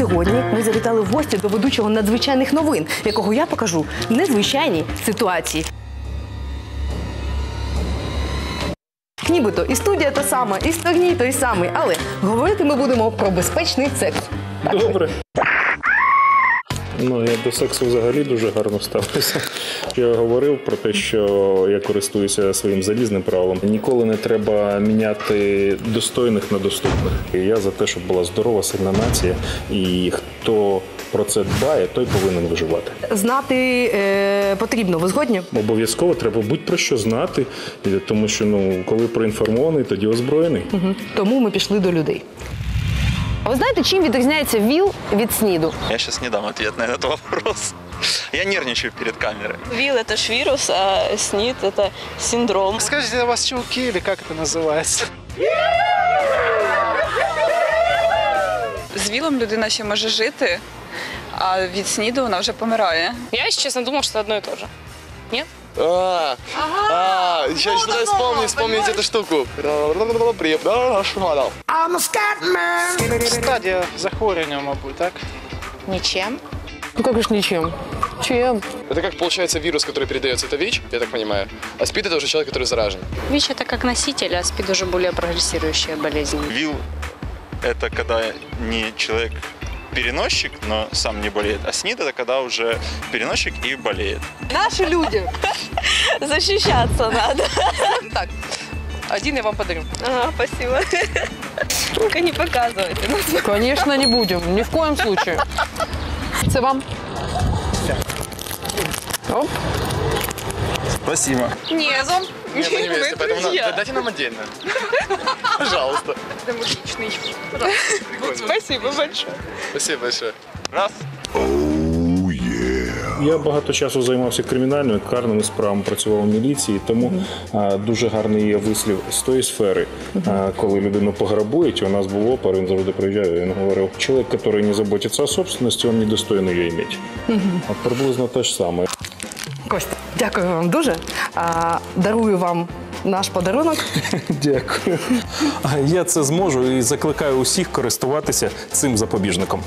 сьогодні ми завітали в гості до ведучого надзвичайних новин, якого я покажу незвичайній ситуації. Нібито і студія та сама, і стогній той самий, але говорити ми будемо про безпечний секс. Добре. Ну, я до сексу взагалі дуже гарно ставлюся. Я говорив про те, що я користуюся своїм залізним правилом. Ніколи не треба міняти достойних на доступних. І я за те, щоб була здорова, сильна нація, і хто про це дбає, той повинен виживати. Знати е, потрібно. Ви згодні? Обов'язково треба будь-про що знати, тому що ну, коли проінформований, тоді озброєний. Мгм. Тому ми пішли до людей. А ви знаєте, чим відрізняється ВІЛ від СНІДу? Я сейчас не дам ответ на этот вопрос. Я нервничаю перед камерой. ВИЛ – это ж вирус, а СНИД – это синдром. Скажите, у вас чулки или как это называется? З ВІЛом людина ще може жити, а від СНІДу вона вже помирає. Я, если честно, думал, что это одно и то же. Нет? А, а, сейчас пытаюсь вспомнить, вспомнить эту штуку. Стадія захворювання, мабуть, так? Ничем. Ну, як ж нічим. Чим? Это как получается вирус, который передается, это ВИЧ, я так понимаю. А СПИД это уже человек, который заражен. ВИЧ это как носитель, а СПИД уже более прогрессирующая болезнь. ВИЛ – это когда не человек переносчик, но сам не болеет, а СНИД – это когда уже переносчик и болеет. Наші люди. Защищаться надо. Так, один я вам подарю. Ага, спасибо. Только не показывайте. Конечно, не будем. Ни в коем случае. Це вам. Оп. Спасибо. Незом. Нет, мы не вместе, поэтому друзья. на- дайте нам отдельно. Пожалуйста. Спасибо большое. Спасибо большое. Раз. Я багато часу займався кримінальними карними справами, працював у міліції, тому а, дуже гарний є вислів з тої сфери, а, коли людину пограбують. У нас був опер, він завжди приїжджав. Він говорив: чоловік, який не заботиться о собственності, він недостоин її мати. От приблизно те ж саме. Костя, дякую вам дуже. Дарую вам наш подарунок. Дякую. Я це зможу і закликаю усіх користуватися цим запобіжником.